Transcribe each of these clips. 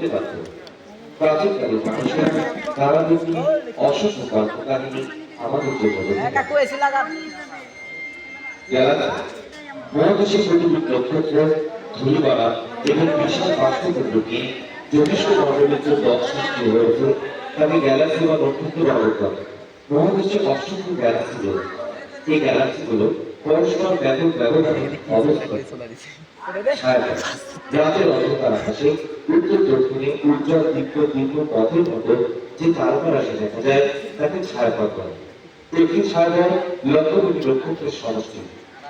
করতে পারত প্রাচীনকালের মানুষেরা তারা যদি অসংখ্য গল্প কাহিনী আমাদের জন্য নক্ষত্র ধূলিবাড়া এবং বিশাল বাস্তুকেন্দ্রকে যথেষ্ট মণ্ডলের জন্য সৃষ্টি হয়েছে তাকে গ্যালাক্সি বা নক্ষত্র ব্যবহার করে। মহাদেশে অসংখ্য গ্যালাক্সি রয়েছে। এই গ্যালাক্সিগুলো পরস্পর ব্যাপক ব্যবধানে অবস্থিত রাতের অন্ধকার আকাশে উত্তর দক্ষিণে উজ্জ্বল দীপ্ত দীর্ঘ পথের মতো যে তারকা রাশি দেখা যায় তাকে ছায়াপথ বলে। একটি ছায়াপথ লক্ষ কোটি নক্ষত্রের সমষ্টি।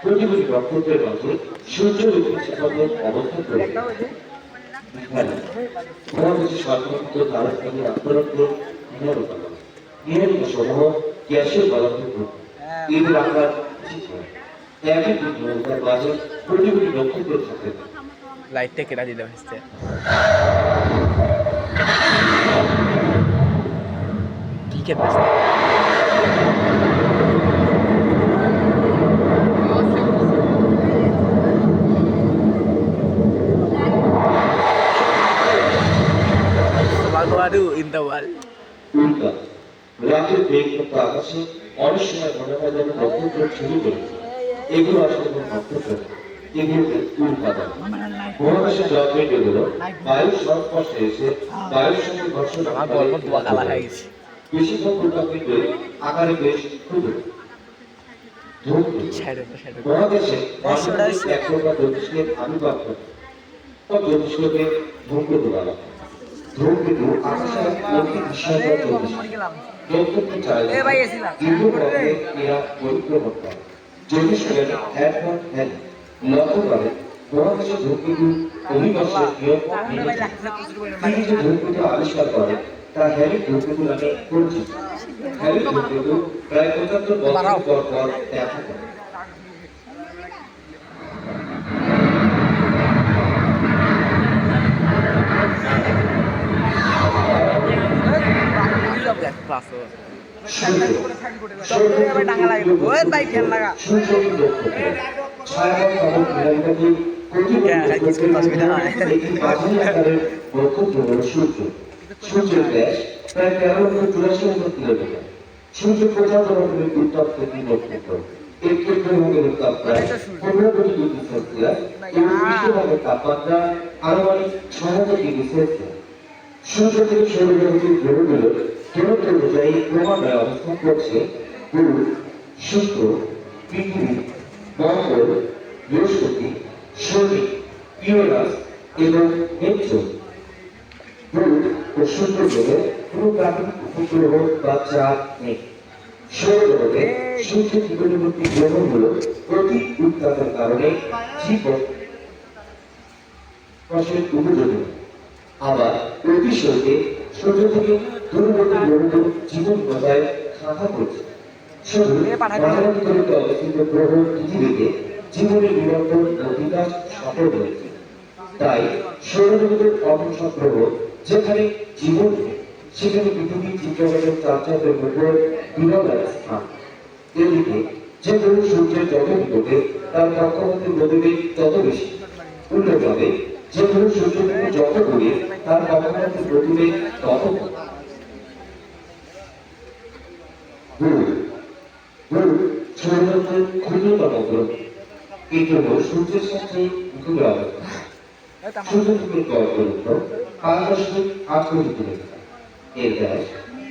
কোটি নক্ষত্রের মাঝে সূর্য ঐতিহ্য অবস্থান করে। মহাদেশে সর্বত্র আক্রান্ত নিরাপত্তা নিরাপত্তা সমূহ গ্যাসের পদার্থ এদের আকার ঠিক নয়। কোটি লাইটটা কেটে দিতে হচ্ছে কি কেটে Baru interval. উল্কা রাতের মেঘমুক্ত আকাশে অনেক সময় মনে হয় যেন নক্ষত্র ছুরি করেছে এগুলো আসলে উল্কা বলে মহাকাশে জন্মে যেগুলো বায়ুর সংস্পর্শে এসে বায়ুর সঙ্গে ঘর্ষণ গল্প দোয়া কালা বেশিরভাগ উল্কাপিণ্ড আকারে বেশ ক্ষুদ্র মহাদেশে এক প্রকার জ্যোতিষের আবির্ভাব ঘটে বা জ্যোতিষকে ধূমকেতু বলা। ধূমকেতু আকাশের অতি বিস্ময়কর জ্যোতিষ। নক্ষত্র চায় এ ভাই এসিলাম। দীর্ঘ পথে এরা পরিক্রমণ করে। জ্যোতিষ হলেন এক মন হ্যান লক্ষ্য করে মহাকাশে ধূমকেতু চলে। তিনি যে ধূমকেতু আবিষ্কার করেন তা হ্যারি ধূমকেতু নামে পরিচিত হ্যারি ধূমকেতু প্রায় পঁচাত্তর বছর পর পর দেখা যায় ক্লাস হ্যাঁ, অসুবিধা সূর্য সূর্যের ব্যাস প্রায় তেরো লক্ষ চুরাশি হাজার কিলোমিটার সূর্য প্রধান ধরনের উত্তপ্ত একটি নক্ষত্র এর কেন্দ্রভাগের উত্তাপ প্রায় পনেরো কোটি ডিগ্রি সেলসিয়াস এবং পৃষ্ঠভাগের তাপমাত্রা আনুমানিক ছয় হাজার ডিগ্রি সেলসিয়াস সূর্য থেকে সৌরজগতের গ্রহগুলো দূরত্ব অনুযায়ী ক্রমান্বয়ে অবস্থান করছে বুধ শুক্র পৃথিবী মঙ্গল বৃহস্পতি শনি ইউরাস এবং নেপচুন। বুধ ও শুক্র গ্রহে কোনো প্রাকৃতিক উপগ্রহ বা চাঁদ নেই। সৌরজগতে সূর্য নিকটবর্তী গ্রহগুলো প্রতি উত্তাপের কারণে জীবন ফসলের উপযোগী। আবার অতি সূর্য থেকে দূরবর্তী গ্রহগুলো জীবন বজায় খাতা করছে শুধু মানবতরিতে অবস্থিত গ্রহ পৃথিবীতে জীবনের নিরন্তর ও বিকাশ সফল হয়েছে। তাই সৌরজগতের অন্য গ্রহ যেখানে জীবন সেখানে পৃথিবীর জীবজগতের চারচাপের উপর বিরল এক স্থান। এদিকে যে গ্রহ সূর্যের যত নিকটে তার কক্ষপথের গতিবেগ তত বেশি। উল্টোভাবে যে গ্রহ সূর্য যত দূরে তার কক্ষপথের গতিবেগ তত ঘুরে।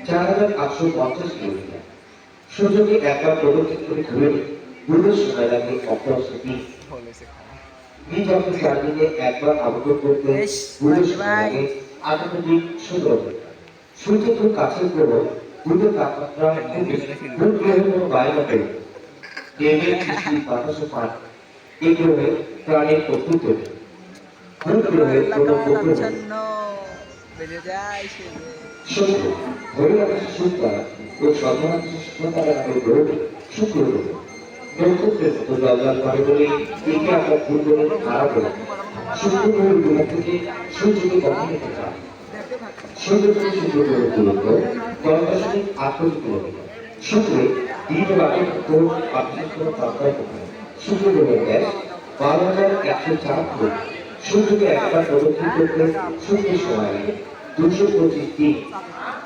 চার হাজার আটশো পঞ্চাশ কিলোমিটার। সূর্যকে একবার প্রদক্ষিণ করে ঘুরে বুধের সময় লাগে অপরাশি একবার আবদ্ধ করতে সূর্য খুব তাপমাত্রা গ্রহের কোনো। দেবের সৃষ্টি বাতাসে পান এই গ্রহে প্রাণীর অস্তিত্ব গ্রহের কোনো উপগ্রহ নেই। বেড়ে যায় শুক্র ও গ্রহ আল্লাহ করে বলি একে আমরা ভুল বলে খারাপ বলি সূর্য গ্রহণ থেকে সূর্যকে কখনো থাকা গুলো সূর্যে দিন রাতে কোনো কোনো তাপমাত্রা কোথায় সূর্য গ্রহণ গ্যাস বারো হাজার একশো চার ফুট সূর্যকে একবার দুশো পঁচিশ দিন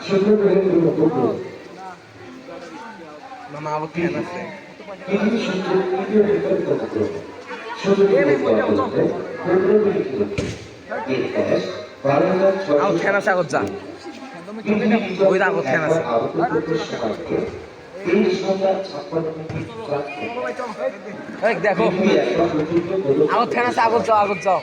সূর্য গ্রহণের মতো মামা আবার তিনি শুধু ইন্দ্রিয় বিকল্প করতে শুধু দেখো আগত ফেন আগত যাও আগত যাও